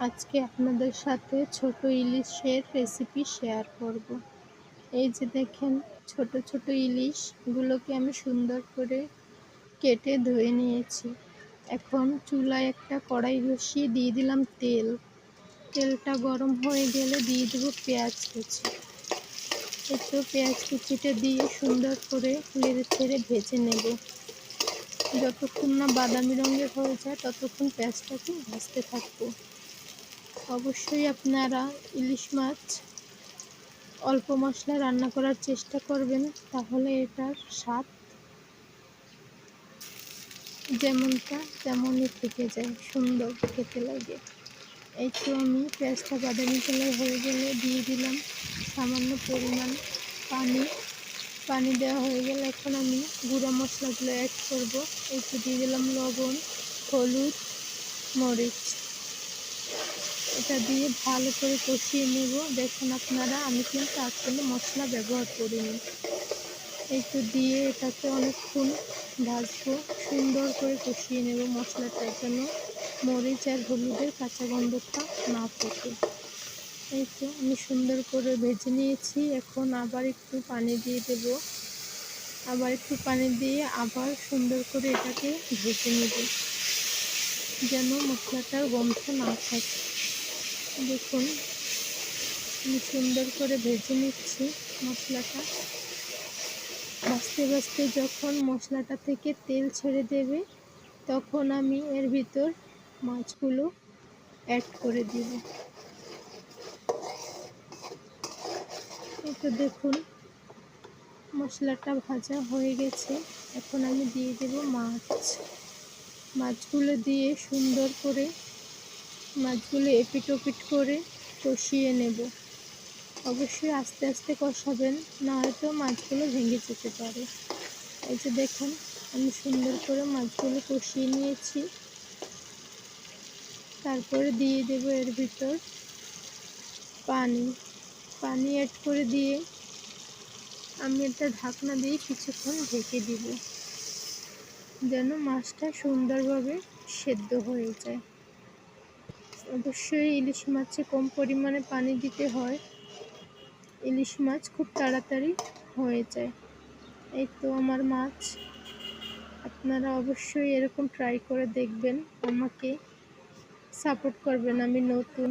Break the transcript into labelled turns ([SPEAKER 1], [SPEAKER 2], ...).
[SPEAKER 1] আজকে আপনাদের সাথে ছোট ইলিশের রেসিপি শেয়ার করব। এই যে দেখেন, ছোট ছোট ইলিশগুলোকে আমি সুন্দর করে কেটে ধুয়ে নিয়েছি। এখন চুলায় একটা কড়াই বসিয়ে দিয়ে দিলাম তেল। তেলটা গরম হয়ে গেলে দিয়ে দেবো পেঁয়াজ কুচি। একটু পেঁয়াজ কুচিটা দিয়ে সুন্দর করে নেড়ে ছেড়ে ভেজে নেব। যতক্ষণ না বাদামি রঙের হয়ে যায়, ততক্ষণ পেঁয়াজটাকে ভাজতে থাকব। অবশ্যই আপনারা ইলিশ মাছ অল্প মশলা রান্না করার চেষ্টা করবেন, তাহলে এটার স্বাদ যেমনটা তেমনই থেকে যায়, সুন্দর খেতে লাগে। এই তো আমি পেঁয়াজটা বাদামি কালার হয়ে গেলে দিয়ে দিলাম, সামান্য পরিমাণ পানি। পানি দেওয়া হয়ে গেলে এখন আমি গুঁড়া মশলাগুলো অ্যাড করব। একটু দিয়ে দিলাম লবণ, হলুদ, মরিচ। এটা দিয়ে ভালো করে কষিয়ে নেব। দেখুন আপনারা, আমি কিন্তু আর কোনো মশলা ব্যবহার করিনি। একটু দিয়ে এটাকে অনেকক্ষণ ভাজবো, সুন্দর করে কষিয়ে নেব মশলাটার জন্য। মরিচ আর হলুদের কাঁচা গন্ধটা না থাকে এই তো আমি সুন্দর করে ভেজে নিয়েছি। এখন আবার একটু পানি দিয়ে দেব। আবার একটু পানি দিয়ে আবার সুন্দর করে এটাকে ভেজে নেব। যেন মশলাটার গন্ধ না থাকে। দেখুন, আমি সুন্দর করে ভেজে নিচ্ছি মশলাটা। ভাজতে ভাজতে যখন মশলাটা থেকে তেল ছেড়ে দেবে, তখন আমি এর ভিতর মাছগুলো অ্যাড করে দিব। তো দেখুন, মশলাটা ভাজা হয়ে গেছে। এখন আমি দিয়ে দেব মাছ। মাছগুলো দিয়ে সুন্দর করে মাছগুলো এপিট ওপিট করে কষিয়ে নেব। অবশ্যই আস্তে আস্তে কষাবেন, না হয়তো মাছগুলো ভেঙে যেতে পারে। এই যে দেখুন, আমি সুন্দর করে মাছগুলো কষিয়ে নিয়েছি। তারপরে দিয়ে দেব এর ভিতর পানি। পানি অ্যাড করে দিয়ে আমি একটা ঢাকনা দিয়ে কিছুক্ষণ ঢেকে দিব, যেন মাছটা সুন্দরভাবে সেদ্ধ হয়ে যায়। অবশ্যই ইলিশ মাছে কম পরিমাণে পানি দিতে হয়। ইলিশ মাছ খুব তাড়াতাড়ি হয়ে যায়। এই তো আমার মাছ। আপনারা অবশ্যই এরকম ট্রাই করে দেখবেন। আমাকে সাপোর্ট করবেন আমি নতুন।